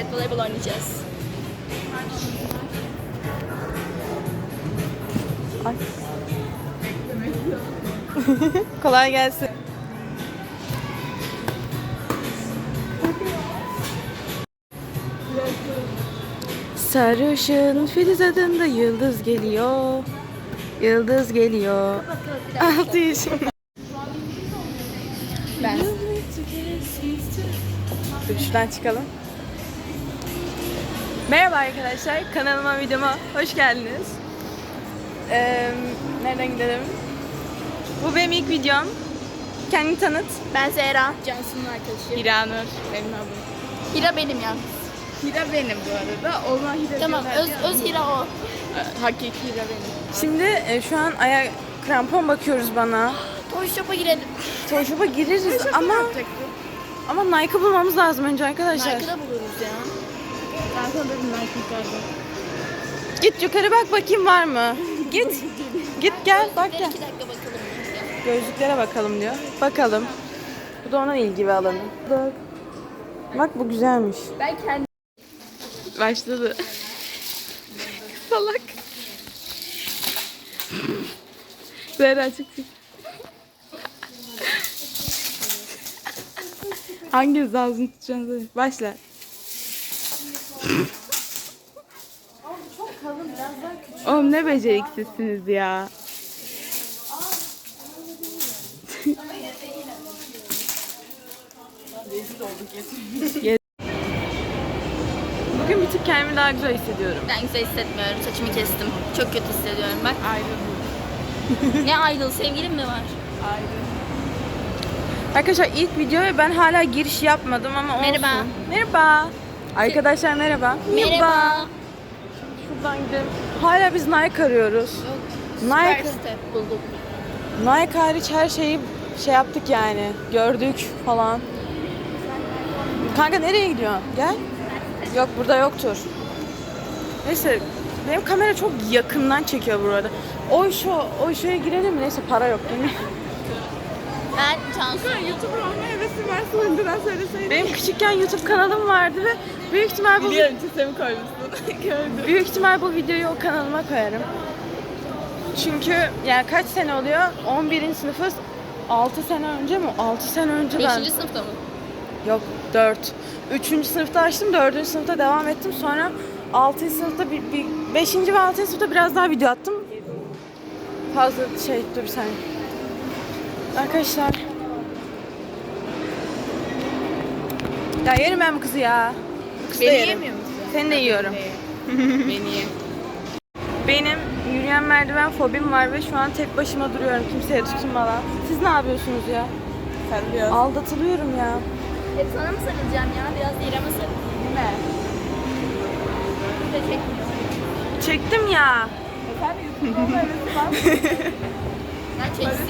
Evet voleybol oynayacağız. Ay. Kolay gelsin. Sarışın Filiz adında yıldız geliyor. Yıldız geliyor. Altı yaşında. Ben. Dur çıkalım. Merhaba arkadaşlar, kanalıma videoma hoş geldiniz. Ee, nereden gidelim? Bu benim ilk videom. Kendini tanıt. Ben Zehra. Cansu'nun arkadaşı. Hiranur benim adım. Hira benim ya. Hira benim bu arada. Olma Hira Tamam öz, öz Hira o. Hakiki Hira benim. Şimdi e, şu an ayak krampon bakıyoruz bana. Toy shop'a girelim. Toy Shop'a gireriz ama ama Nike bulmamız lazım önce arkadaşlar. Nike'da buluruz ya. Ben sana dedim yukarıda. Git yukarı bak bakayım var mı? Git. Git gel bak gel. iki dakika bakalım. Gözlüklere bakalım diyor. Bakalım. Bu da onun ilgi ve alanı. Bak. Bak bu güzelmiş. Ben kendi Başladı. Salak. Zehra çık çık. Hanginiz ağzını tutacaksınız? Başla. Oğlum ne beceriksizsiniz ya. Bugün bir tık kendimi daha güzel hissediyorum. ben güzel hissetmiyorum. Saçımı kestim. Çok kötü hissediyorum bak. Ayrıldım. ne ayrıl sevgilim mi var? Arkadaşlar ilk video ve ben hala giriş yapmadım ama olsun. Merhaba. Merhaba. Arkadaşlar merhaba. Merhaba. Şuradan gidelim. Hala biz Nike arıyoruz. Süper Nike, site bulduk. Nike hariç her şeyi şey yaptık yani. Gördük falan. Kanka nereye gidiyorsun? Gel. Yok burada yoktur. Neyse benim kamera çok yakından çekiyor burada. O şu o şeye girelim mi? Neyse para yok değil mi? Ben Cansu. YouTuber olma hevesim varsa önceden söyleseydin. Benim küçükken YouTube kanalım vardı ve büyük ihtimal bu Biliyorum çizemi koymuşsun. Gördüm. büyük ihtimal bu videoyu o kanalıma koyarım. Çünkü yani kaç sene oluyor? 11. sınıfız. 6 sene önce mi? 6 sene önce ben. Beşinci sınıfta mı? Yok 4. 3. sınıfta açtım, 4. sınıfta devam ettim. Sonra 6. sınıfta bir, bir 5. ve 6. sınıfta biraz daha video attım. Fazla şey dur bir saniye. Arkadaşlar. Ya yerim ben bu kızı ya. Da Beni yemiyor? Seni de yiyorum. Beni ye. Benim yürüyen merdiven fobim var ve şu an tek başıma duruyorum kimseye tutunmadan. Siz ne yapıyorsunuz ya? Sen biraz. Aldatılıyorum ya. Hep sana mı sarılacağım ya? Biraz İrem'e sarıl. Değil mi? Bir de çekmiyor. Çektim ya. Ben çeksin.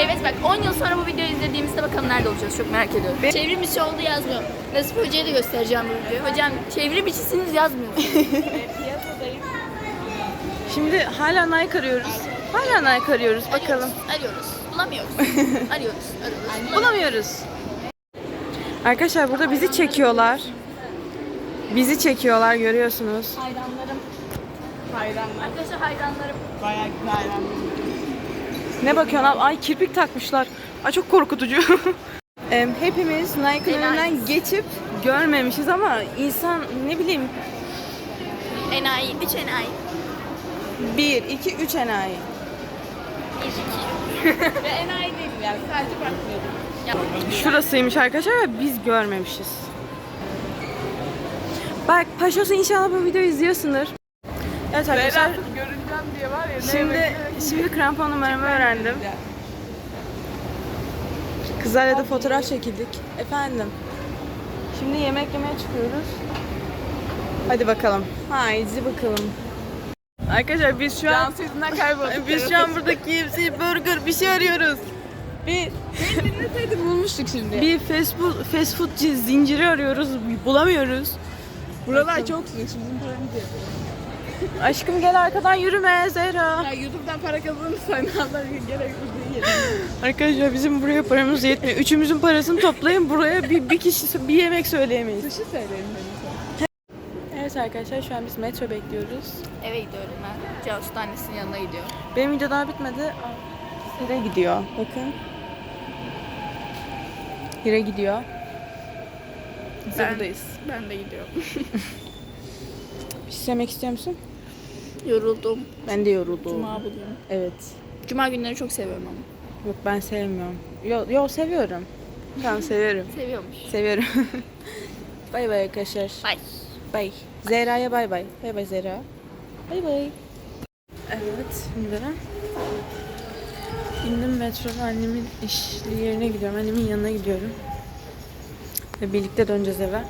Evet bak 10 yıl sonra bu videoyu izlediğimizde bakalım nerede olacağız çok merak ediyorum. Çevrim içi oldu yazmıyor. Nasip Hoca'ya da göstereceğim bu videoyu. Hocam çevrim içisiniz yazmıyor. Şimdi hala Nike arıyoruz. Hala Nike arıyoruz. Bakalım. Arıyoruz. Bulamıyoruz. Arıyoruz. Arıyoruz. Bulamıyoruz. Arkadaşlar burada bizi çekiyorlar. Bizi çekiyorlar görüyorsunuz. Hayranlarım. Hayranlar. Arkadaşlar hayranlarım. Bayağı güzel hayranlar. Ne bakıyorsun abi? Ay kirpik takmışlar. Ay çok korkutucu. Em, Hepimiz Nike'ın Enayiyiz. önünden geçip görmemişiz ama insan ne bileyim Enayi. Üç enayi. 1, 2, 3 enayi. Bir, iki. Ve enayi değilim yani. Sadece bakmıyorum. Ya, Şurasıymış arkadaşlar ve biz görmemişiz. Bak Paşosu inşallah bu videoyu izliyorsundur. Evet arkadaşlar. Zehra görüneceğim diye var ya. Şimdi şimdi krampon numaramı öğrendim. Kızlarla da fotoğraf çekildik. Efendim. Şimdi yemek yemeye çıkıyoruz. Hadi bakalım. Haydi bakalım. Arkadaşlar biz şu an Cansu yüzünden kaybolduk. biz şu an burada KFC, burger bir şey arıyoruz. Bir dinleseydim bulmuştuk şimdi. bir fast food, fast food zinciri arıyoruz. Bulamıyoruz. Buralar çok sıcak. Şimdi bizim paramız yok. Aşkım gel arkadan yürüme Zehra. Ya YouTube'dan para kazanırsan Allah gerek değil. Arkadaşlar bizim buraya paramız yetmiyor. Üçümüzün parasını toplayın buraya bir, bir kişi bir yemek söyleyemeyiz. Sushi söylerim ben. Evet arkadaşlar şu an biz metro bekliyoruz. Eve gidiyorum ben. Da annesinin yanına gidiyor. Benim video daha bitmedi. Aa, Hira gidiyor. Bakın. Hira gidiyor. Biz Ben- buradayız. Ben de gidiyorum. Bir şey söylemek istiyor musun? Yoruldum. Ben de yoruldum. Cuma bugün. Evet. Cuma günleri çok seviyorum ama. Yok ben sevmiyorum. Yo, yo seviyorum. Tamam seviyorum. Seviyormuş. Seviyorum. bay bay arkadaşlar. Bye. Bay. Zehra'ya bay bay. Bay bay Zehra. Bay bay. Evet şimdi indim metroda annemin işli yerine gidiyorum. Annemin yanına gidiyorum. Ve birlikte döneceğiz eve.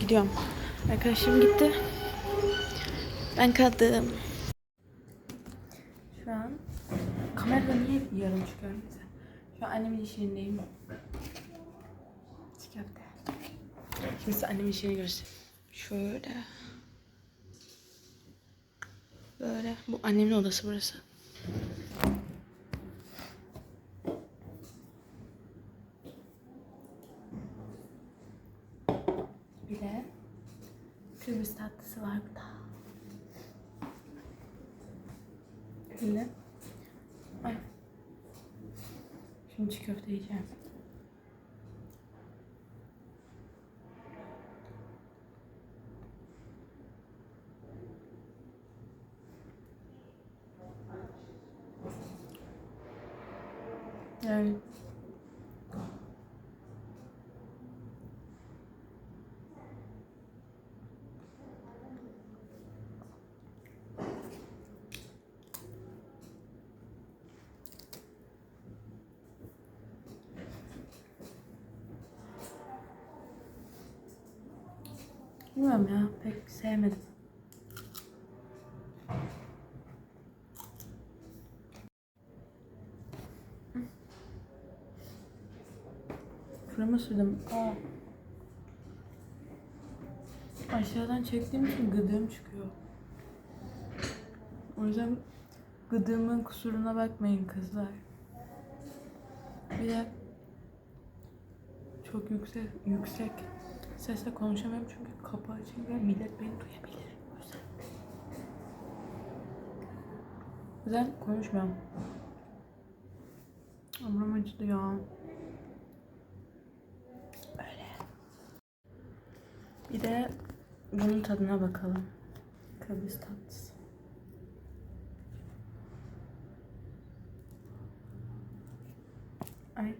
Gidiyorum. Arkadaşım gitti. Ben kaldım. Şu an kamerada niye yarım çıkıyor? Neyse. Şu an annemin iş yerindeyim. Köfte. Şimdi size annemin işini göstereyim. Şöyle. Böyle. Bu annemin odası burası. Bir de Kıbrıs tatlısı var burada. Öyle. Ay. Şimdi çiğ köfte yiyeceğim. Yani Bilmiyorum ya pek sevmedim. Fırına sürdüm. Aa. Aşağıdan çektiğim için gıdığım çıkıyor. O yüzden gıdığımın kusuruna bakmayın kızlar. Bir de çok yüksek yüksek sesle konuşamıyorum çünkü kapı açık ve millet beni duyabilir. O yüzden konuşmuyorum. Omrum acıdı ya. Öyle. Bir de bunun tadına bakalım. Kıbrıs tatlısı. Ay.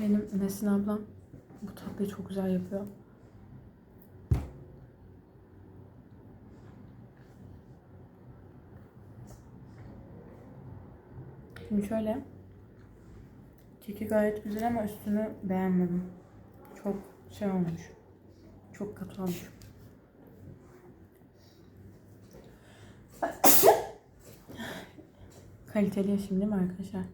Benim Nesin ablam tatlıyı çok güzel yapıyor. Şimdi şöyle. Keki gayet güzel ama üstünü beğenmedim. Çok şey olmuş. Çok katı olmuş. Kaliteli şimdi mi arkadaşlar?